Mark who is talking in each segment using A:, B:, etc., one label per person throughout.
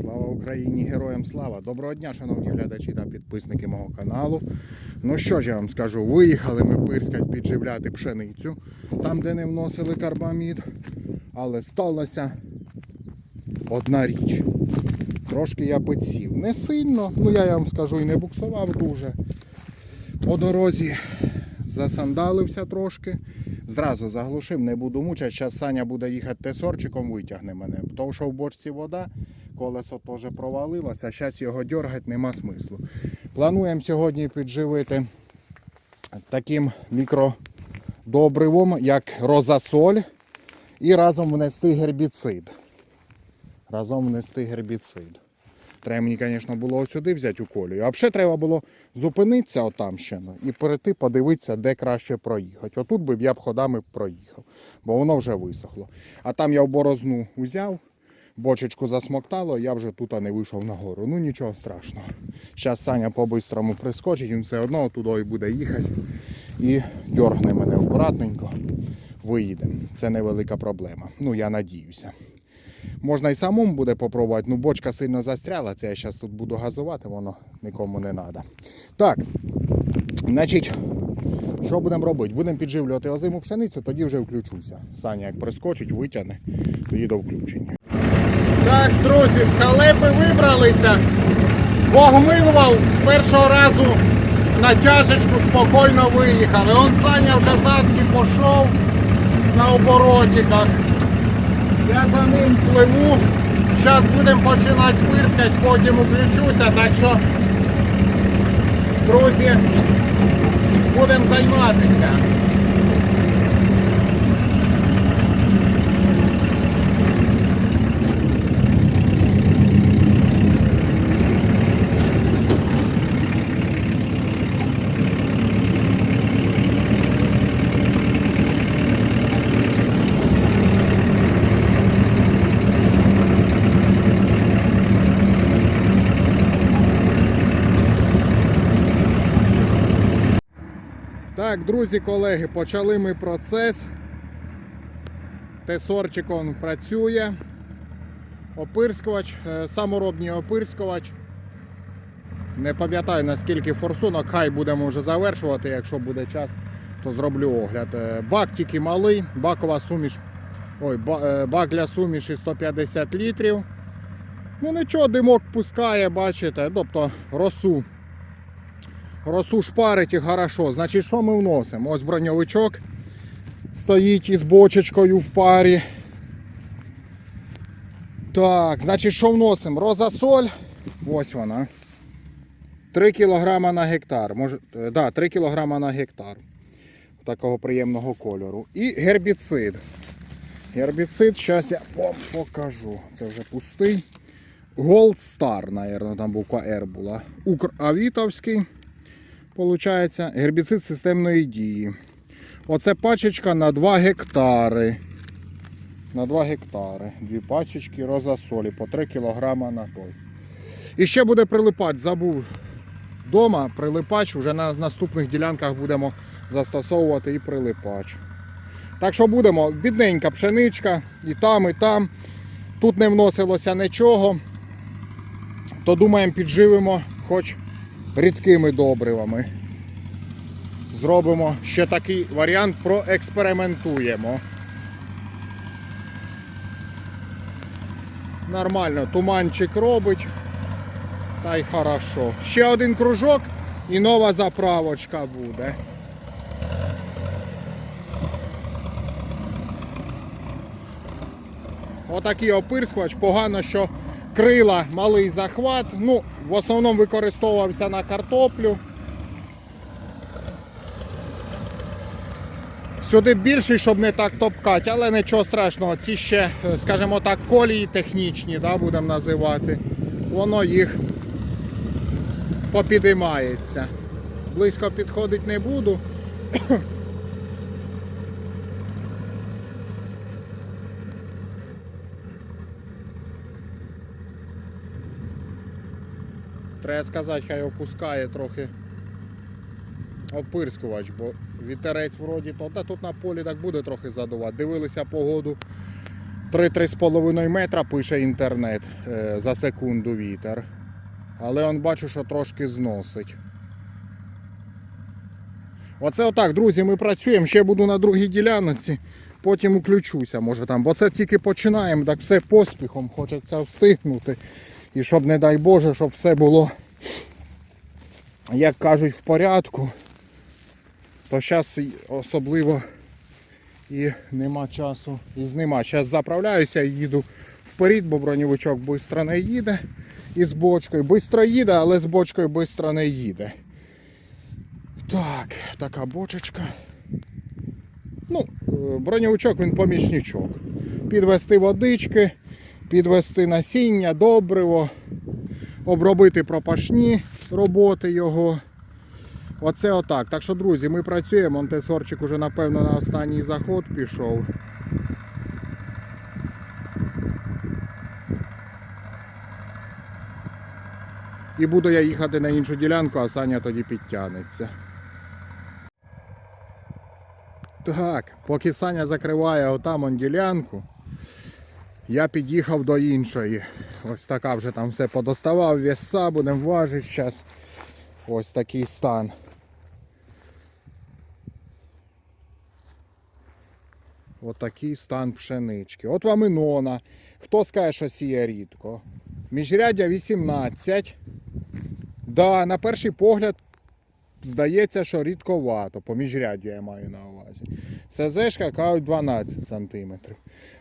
A: Слава Україні, героям слава! Доброго дня, шановні глядачі та підписники мого каналу. Ну що ж я вам скажу, виїхали ми пирскать підживляти пшеницю, там, де не вносили карбамід. Але сталася одна річ. Трошки я підсів. Не сильно, ну я вам скажу і не буксував дуже. По дорозі засандалився трошки. Зразу заглушив, не буду мучати. Зараз Саня буде їхати тесорчиком, витягне мене. Тому що в бочці вода, колесо теж провалилося, зараз його дергати нема смислу. Плануємо сьогодні підживити таким мікродобривом, як розасоль, і разом внести гербіцид. Разом внести гербіцид. Треба мені, звісно, було сюди взяти у колію. А взагалі треба було зупинитися отам ще ну, і перейти, подивитися, де краще проїхати. Отут би я б ходами проїхав, бо воно вже висохло. А там я в борозну узяв, бочечку засмоктало, я вже тут не вийшов нагору. Ну нічого страшного. Зараз Саня по-бистрому прискочить, він все одно туди буде їхати і дергне мене акуратненько. Виїдемо. Це невелика проблема. Ну, я надіюся. Можна і самому буде попробувати, ну бочка сильно застряла, це я зараз тут буду газувати, воно нікому не треба. Так, значить, що будемо робити? Будемо підживлювати озиму пшеницю, тоді вже включуся. Саня як прискочить, витягне, тоді до включення. Так, друзі, з халепи вибралися. Богмилував з першого разу на тяжечку спокійно виїхали. Он Саня вже задки пішов на оборотиках. Я за ним пливу. Зараз будемо починати пирскати, потім включуся. Так що, друзі, будемо займатися. Так, друзі, колеги, почали ми процес. Тесорчик он працює. Опирскувач, е, саморобний опирскувач. Не пам'ятаю наскільки форсунок, хай будемо вже завершувати, якщо буде час, то зроблю огляд. Е, Бак тільки малий, бакова суміш. Ой, е, бак для суміші 150 літрів. Ну нічого, димок пускає, бачите, тобто росу Росу шпарить і хорошо. Значить, що ми вносимо? Ось броньовичок стоїть із бочечкою в парі. Так, значить, що вносимо? Розасоль. Ось вона. 3 кг на гектар. Може, е, да, 3 кг на гектар. Такого приємного кольору. І гербіцид. Гербіцид, зараз я вам покажу. Це вже пустий. Gold Star, наверное, там буква R була. Укравітовський. Получається гербіцид системної дії. Оце пачечка на 2 гектари. На 2 гектари. Дві пачечки розасолі по 3 кг на той. І ще буде прилипач. Забув вдома прилипач. Вже на наступних ділянках будемо застосовувати і прилипач. Так що будемо, бідненька пшеничка, і там, і там. Тут не вносилося нічого. То думаємо, підживимо хоч рідкими добривами. Зробимо ще такий варіант, проекспериментуємо. Нормально, туманчик робить. Та й хорошо. Ще один кружок і нова заправочка буде. Отакий опирскувач. Погано, що крила малий захват. Ну, в основному використовувався на картоплю. Сюди більший, щоб не так топкати, але нічого страшного. Ці ще, е, скажімо так, колії технічні, да, будемо називати. Воно їх попідіймається. Близько підходити не буду. Треба сказати, хай опускає трохи опирскувач, бо вітерець вроді то, та тут на полі так буде трохи задувати. Дивилися погоду 3-3,5 метра пише інтернет е, за секунду вітер. Але он бачу, що трошки зносить. Оце отак, друзі, ми працюємо. Ще буду на другій ділянці, потім уключуся, може там. Бо це тільки починаємо, так все поспіхом, хочеться встигнути. І щоб, не дай Боже, щоб все було, як кажуть, в порядку. То зараз особливо і нема часу і нема. Зараз заправляюся і їду вперед, бо броньовичок швидко не їде. І з бочкою. Бистро їде, але з бочкою швидко не їде. Так, така бочечка. Ну, е, броньовичок він помічничок. Підвести водички, підвести насіння, добриво, обробити пропашні роботи його. Оце отак. Так що, друзі, ми працюємо. Монтесорчик уже, напевно, на останній заход пішов. І буду я їхати на іншу ділянку, а Саня тоді підтягнеться. Так, поки Саня закриває отам он ділянку, я під'їхав до іншої. Ось така вже там все подоставав, веса, будемо важити зараз. Ось такий стан. Отакий стан пшенички. От вам і нона. Хто скаже, що сіє рідко? Міжряддя 18. Да, на перший погляд здається, що рідковато. По міжряддю я маю на увазі. СЗшка кажуть 12 см.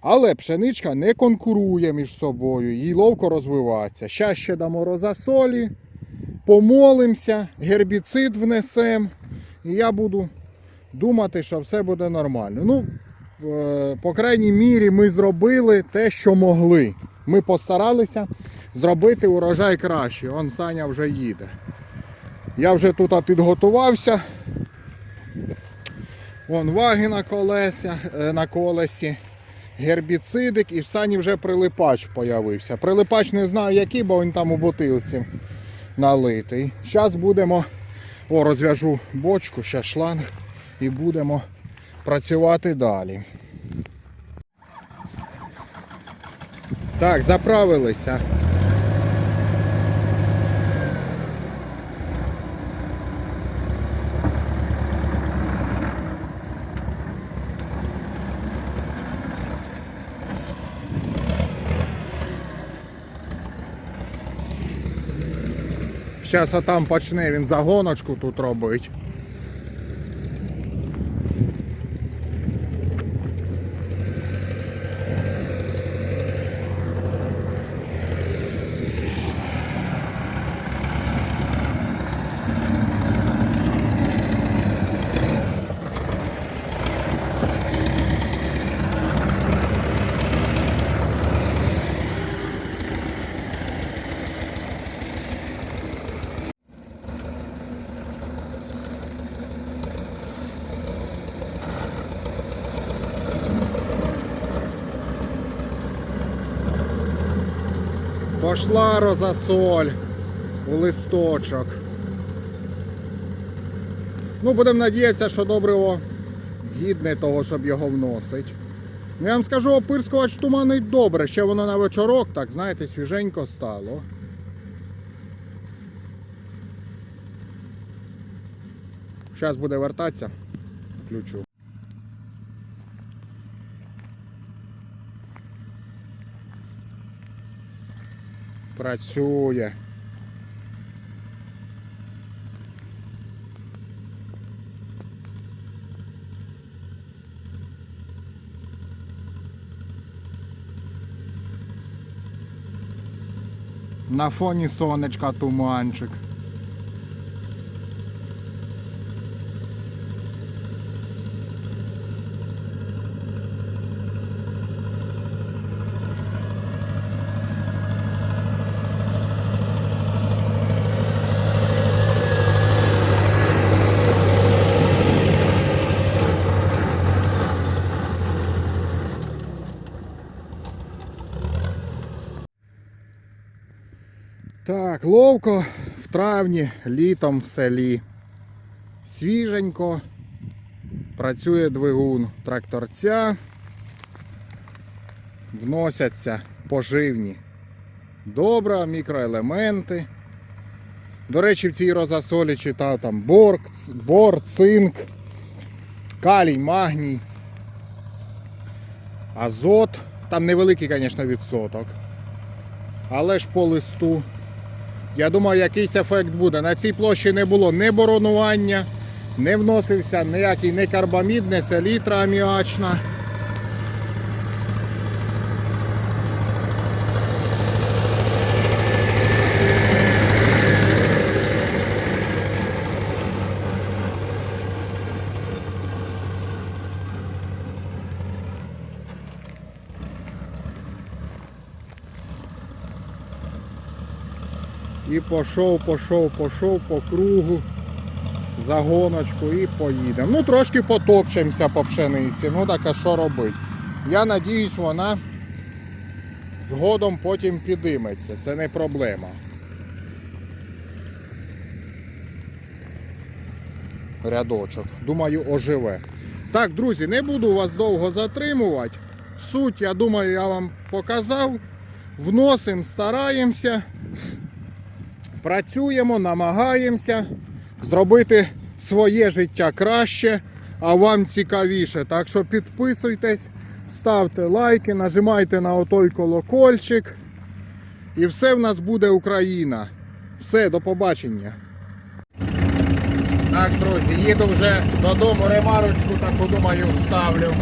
A: Але пшеничка не конкурує між собою, їй ловко розвиватися. Щас ще дамо розасолі, помолимося, гербіцид внесемо. І я буду думати, що все буде нормально. Ну, е, по крайній мірі, ми зробили те, що могли. Ми постаралися зробити урожай краще. Он Саня вже їде. Я вже тут підготувався. Вон ваги на колеся, е, на колесі, гербіцидик і в сані вже прилипач появився. Прилипач не знаю який, бо він там у бутилці налитий. Зараз будемо, о, розв'яжу бочку, ще шланг і будемо працювати далі. Так, заправилися. Зараз там почне він загоночку тут робить. Пошла розасоль у листочок. Ну, будемо надіятися, що добриво гідне того, щоб його вносить. Ну, я вам скажу, опирскувач туманить добре, ще воно на вечорок, так, знаєте, свіженько стало. Зараз буде вертатися. Включу. Працює. На фоні сонечка туманчик. Ловко в травні, літом в селі. Свіженько. Працює двигун тракторця. вносяться поживні добра, мікроелементи. До речі, в цій розасолі читав там бор, бор, цинк, калій, магній, азот. Там невеликий, звісно, відсоток. Але ж по листу. Я думаю, якийсь ефект буде. На цій площі не було ні боронування, не вносився ніякий не карбамід, не селітра аміачна. І пішов, пішов, пішов по кругу, за гоночку і поїдемо. Ну, трошки потопчемося по пшениці. Ну так а що робити? Я надіюсь, вона згодом потім підійметься. Це не проблема. Рядочок. Думаю, оживе. Так, друзі, не буду вас довго затримувати. Суть, я думаю, я вам показав. Вносимо, стараємося працюємо, намагаємося зробити своє життя краще, а вам цікавіше. Так що підписуйтесь, ставте лайки, нажимайте на отой колокольчик. І все в нас буде Україна. Все, до побачення. Так, друзі, їду вже додому, ремарочку таку думаю ставлю.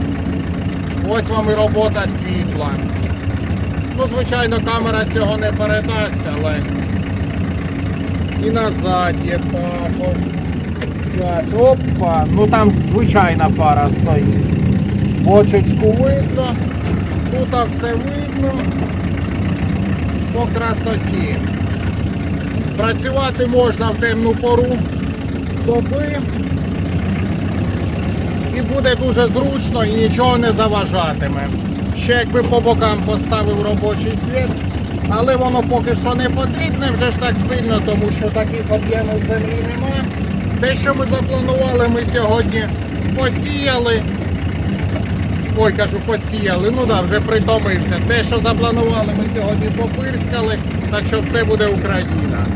A: Ось вам і робота світла. Ну, звичайно, камера цього не передасть, але і назад є також. Опа. Ну там звичайна фара стоїть. Бочечку видно. Тут все видно. По красоті. Працювати можна в темну пору доби. І буде дуже зручно і нічого не заважатиме. Ще якби по бокам поставив робочий світ, але воно поки що не потрібне вже ж так сильно, тому що таких об'ємів землі немає. Те, що ми запланували, ми сьогодні посіяли. Ой, кажу, посіяли. Ну так, да, вже притомився. Те, що запланували, ми сьогодні попирскали, так що все буде Україна.